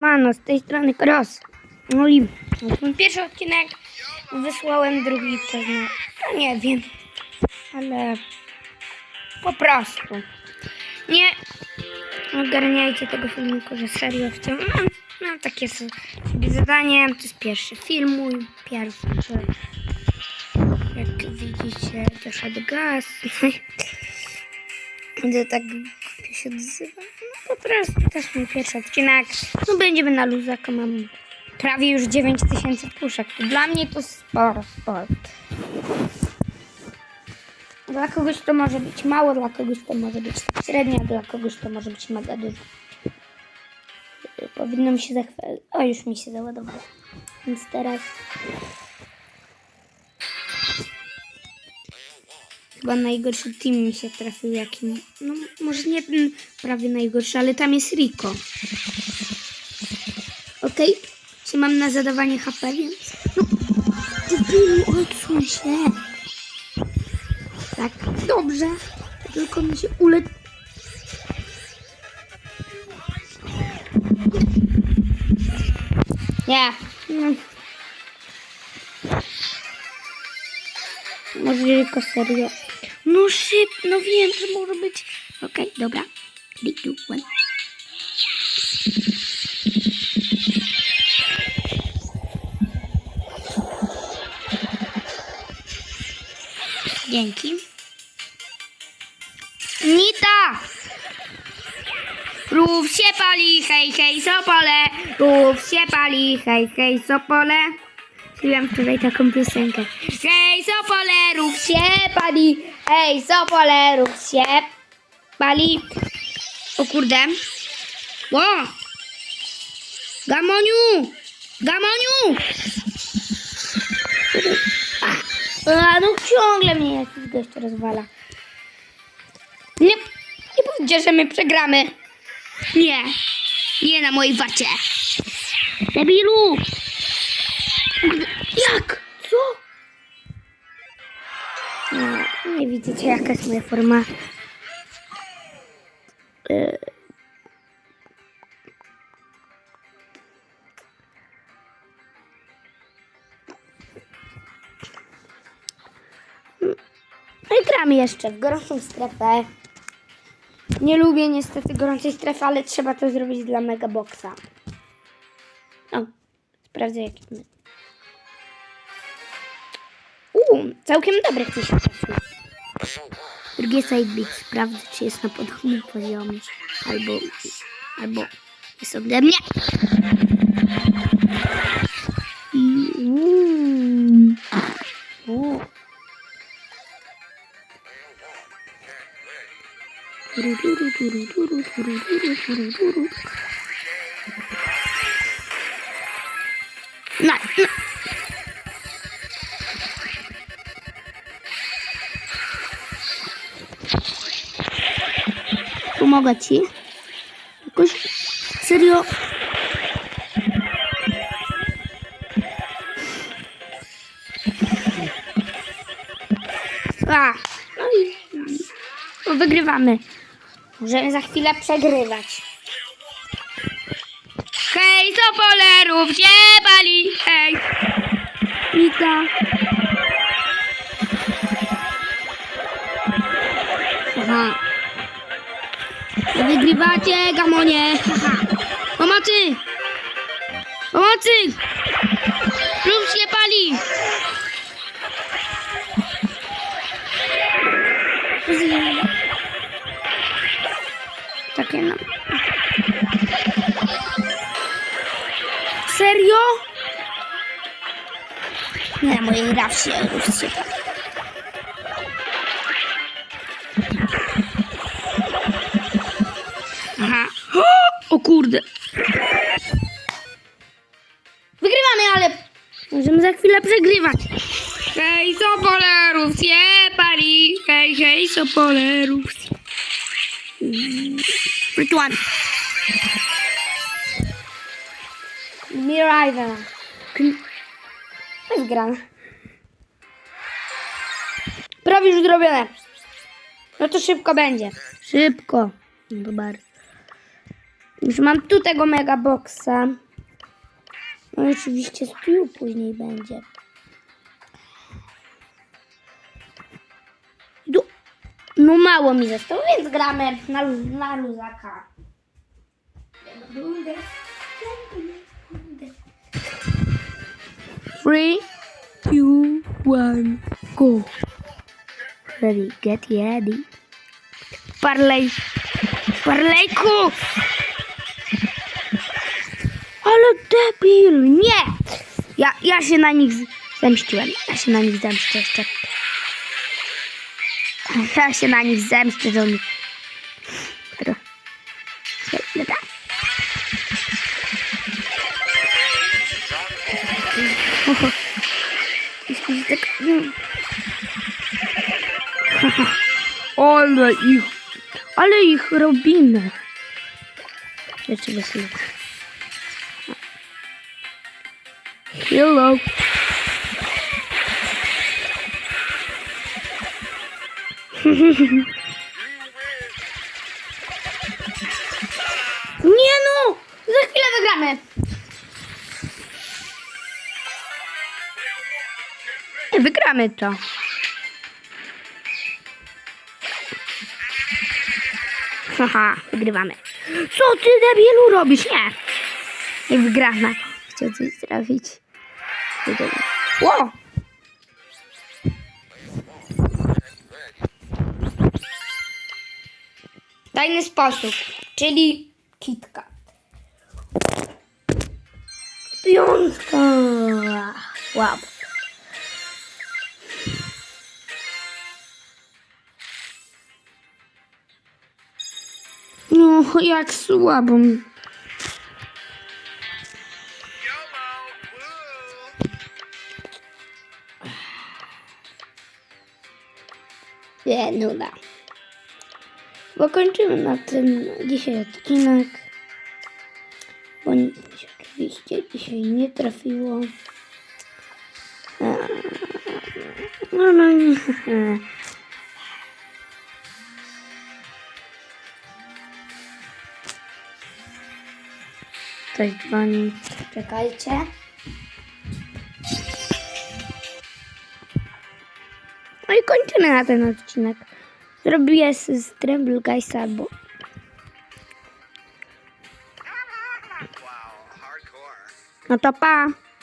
Mano, z tej strony Cross. No i mój pierwszy odcinek wysłałem drugi na... No nie wiem, ale po prostu. Nie ogarniajcie tego filmiku, że serio chciałem. Mam, mam takie sobie zadanie, to jest pierwszy film mój, pierwszy. Jak widzicie, doszedł gaz. Będę tak się odzywa. Po prostu też mój pierwszy odcinek. No będziemy na luzaka, mam prawie już 9000 puszek. Dla mnie to sporo, sporo. Dla kogoś to może być mało, dla kogoś to może być średnio, dla kogoś to może być mega dużo. Powinno mi się zachwalić. O, już mi się załadowało. Więc teraz Chyba najgorszy team mi się trafił jakim. No może nie ten prawie najgorszy, ale tam jest Rico. Okej? Czy mam na zadawanie HP, więc. No, debilu, się. Tak, dobrze. Tylko mi się ule... Nie. No. Może tylko serio. No szyb, no wiem, że może być. Okej, dobra. Kliknąłem. Dzięki. Nita! Rów się pali, hej, hej, Sopole! Rów się pali, hej, hej, Sopole! Śpiewam tutaj taką piosenkę. Hej, Sopole, rów się pali! Hej, Sopole, rów się pali! O kurde. Ło! Gamoniu! Gamoniu! A, no ciągle mnie jakiś gość rozwala. Nie, nie powiedzcie, że my przegramy. Nie. Nie na mojej wacie. Debilu! Jak? Nie widzicie jaka jest moja forma. E. No i gram jeszcze w gorącą strefę. Nie lubię niestety gorącej strefy, ale trzeba to zrobić dla Megaboxa. O, sprawdzę jaki. Uuu, całkiem dobrych mi. Drugie sidebit. Sprawdzę, czy jest na podobnym poziomie. Albo, albo jest ode mnie. Turu, turu, turu, turu, turu, turu, turu. Pomogę ci. Jakoś serio. A, no i no wygrywamy. Możemy za chwilę przegrywać. Hej, Sopolerów się pali, hej. Wita. Aha. Wygrywacie, gamonie. Haha. Pomocy! Pomocy! Lub się pali! Takie no. Serio? Nie, moje gra się już się pali. Przegrywać. Hej, Sopolerów, pali. Hej, hej, Sopolerów. Rytuan. Mirajna. To jest grane. Prawie już zrobione. No to szybko będzie. Szybko. No bardzo. Już mam tu tego mega boxa. No i oczywiście stół później będzie. No mało mi zostało, więc gramy na, na luzaka. Three, two, one, go. Ready, get ready. Parlej. Parlejku! Ale debil, nie! Ja, ja się na nich zemściłem. Ja się na nich zemszczę jeszcze. Ja się na nich zemszczę, że oni... Dobra. Tak... mm. Ale ich... Ale ich robimy. Wysłucham. Hello. Nie no! Za chwilę wygramy. Wygramy to. Haha, wygrywamy. Co ty debilu robisz? Nie. Nie wygrana. Chciał coś trafić. Ło! Tajny sposób, czyli kitka. Piątka. Słabo. No, jak słabo. Nie, nuda. Bo kończymy na tym dzisiaj odcinek. Bo nic się oczywiście dzisiaj nie trafiło. Eee, No, no, nie. Ktoś dzwoni. Czekajcie. No i kończymy na ten odcinek. Zrobię z, Tremble Guysa hardcore. No to pa!